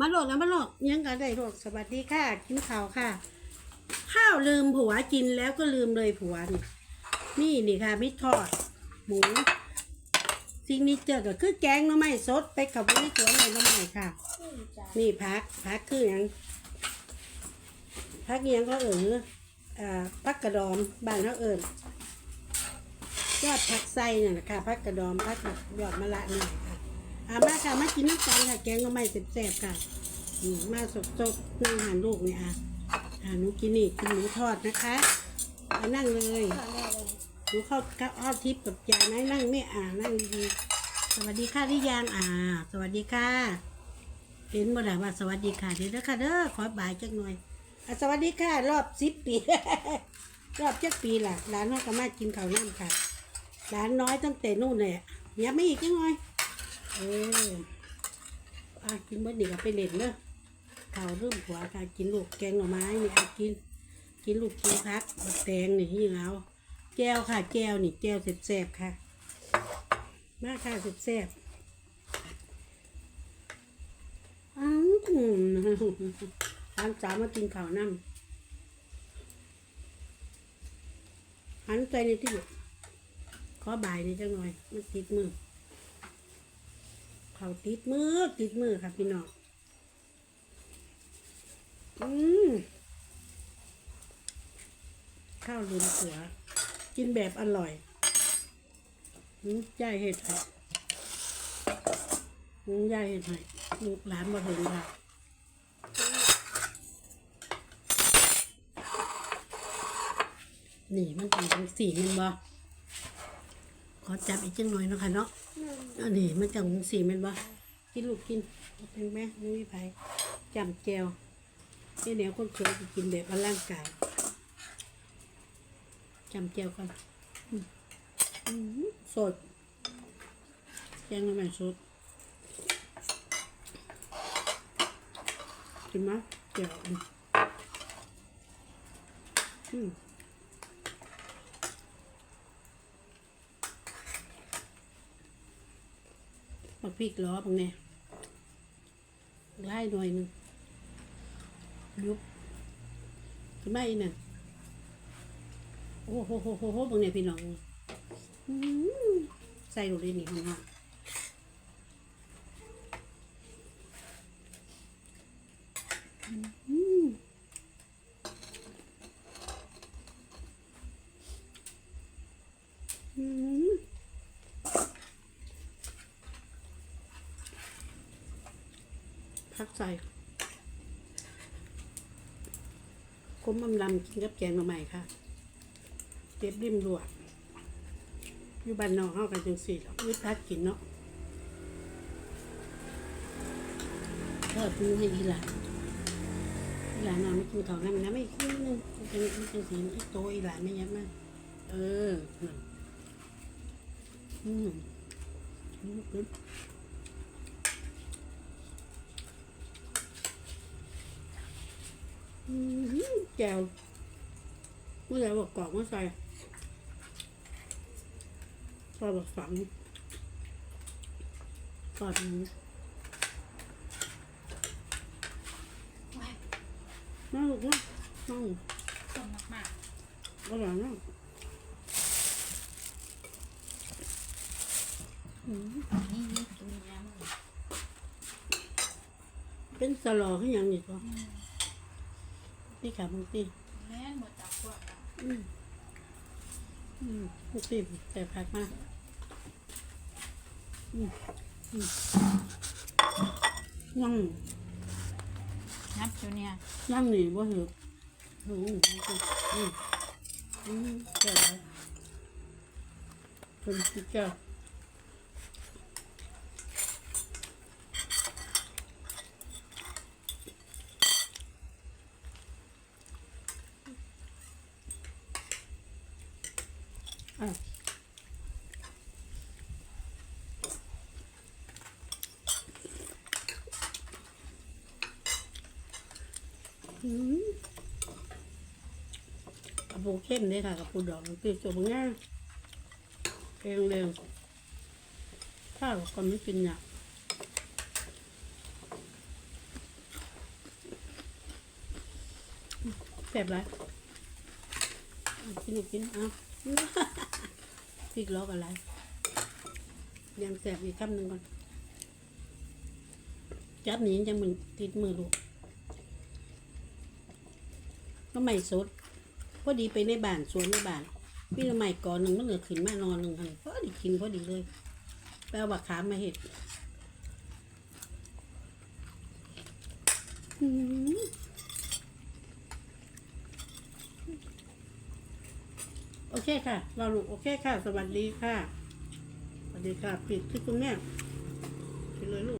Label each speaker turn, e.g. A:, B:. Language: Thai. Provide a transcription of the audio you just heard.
A: มาโหลดแล้วมาโหลดยังกันได้โหลดสวัสดีค่ะกินข้าวค่ะ ข้าวลืมผัวกินแล้วก็ลืมเลยผัวนี่นี่นี่ค่ะมิตรทอด หมูสิ่งนี้เจอก็คือแกงน้ำไม้สดไปขับวิสวนเลยหน้ำไม้ค่ะ นี่พักพักคืออย่างพักยังก็เอ่ออ่าพักกระดอมบ้านเขาเอิญยอดผักไส้เนี่ยนะคะพักกระดอมพักยอดมะละนี่ค่ะ อามาค่ะมากินน้ำกันค่ะ แกงหน้ำไม้แซ่บๆค่ะอืมมาสดๆนั่งหันลูกเนี่ยอะอ่าหนูกินนี่กินหมูทอดนะคะมานั่งเลยหนูเข้าเข้าอ้อทิพย์กับยายไหมนั่งไม่อ่านั่งดีๆสวัสดีค่ะที่ยางอ่า สวัสดีค่ะ เห็นบ่ได้ว่าสวัสดีค่ะเดี๋ยวนะคะเด้อขอบายจักหน่อยอสวัสดีค่ะ รอบสิบปี รอบจักปีล่ะหลานน้อยก็มากินข้าวน้ำค่ะหลานน้อยตั้งแต่นู่นเลยยับไม่อีกจังหน่อย เอออะกินเมื่อนี้ก็ไปเล่นเด้อข้าวเริ่มหัวค่ะ กินลูกแกงหน่อไม้นี่อะกิน กินลูกกินพักแตงนี่ยิ่งเอาแก้วค่ะ แก้วนี่แก้วแซ่บๆค่ะ มาค่ะแซ่บๆอ้าวร้านสาวมากินข้าวน้ำหันใจในที่อยู่ขอบ่ายนี่จังหน่อย มันติดมือ เขาติดมือติดมือค่ะพี่น้องอืมข้าวลืมหัว กินแบบอร่อยอืมยายเห็ดให้อืมยายเห็ดให้ลูกหลานมาถึงค่ะนี่มันเป็นจังสีแมันบ่ขอจับอีกจังหน่อยนะคะเนาะ อันนี้มันจังสีมันบ่กินลูกกินเป็นไหมไม่มีไผจำแจวนี่เดี๋ยวคนเคยกินแบบร่างกายจำแจวก่อนสดแกงมันสดกินไหมแจวอืมอืม บักพริกล้อบางเนี่ยไล่หน่อยหนึ่งยุบขึ้นมาอีกน่ะโอ้โหโหโหโหบางเนี่ยพี่น้องอใส่ลงเลยนี่ห้องอื้อหือพัก ใส่คมอำลำกินกับแกงมาใหม่ค่ะเจ็บริมลวกอยู่บ้านนอกเข้ากันจังสี่หรอกไม่พักกินเนาะทอดมือให้อีหลานอีหลานนอนไม่กินข้าวน้ำนะไม่กินนึงเป็นจังสีไอ้โตอีหลานไม่ยับมากเอออืมอืมอืม อืม แก้วเมื่อไหร่บอกกรอกเมื่อใส่พอบอกฝังก่อนนี้น่าลูกนะน่า
B: สมมาก
A: อร่อยนะอืม
B: นี่นี่ตัวนี้
A: เป็นสลอขึ้นอย่างนี้ตั วนี่ค่ะมึงตี
B: แม่หมดจากพวกเรา
A: อืมอืมมึงตีแต่ผักมากอืมอืมนั่ง
B: นับตัวเนี้ย
A: นั่งนี่บ่เหรออืมอืมอืมแก่แล้วคนที่แก่ กระปูเข้มเลยค่ะกระปูดอกคือจบง่ายเองเร็วข้าวก็ไม่เป็นอย่างแสบไรกินกินอะ พริกล้อกอะไรยังแสบอีกคำหนึ่งก่อน จับหนียังมันติดมือลูก ก็ไม่สด พอดีไปในบ้านสวนในบ้านพี่ละใหม่ก่อนหนึ่งมันเหลือขึ้นมานอนหนึ่งอันพอดีกินพอดีเลยไปเอาบักขามมาเห็ดอืม โอเคค่ะเราลูกโอเคค่ะ สวัสดีค่ะ สวัสดีค่ะ ปิดที่คุณแม่ไปเลยลูก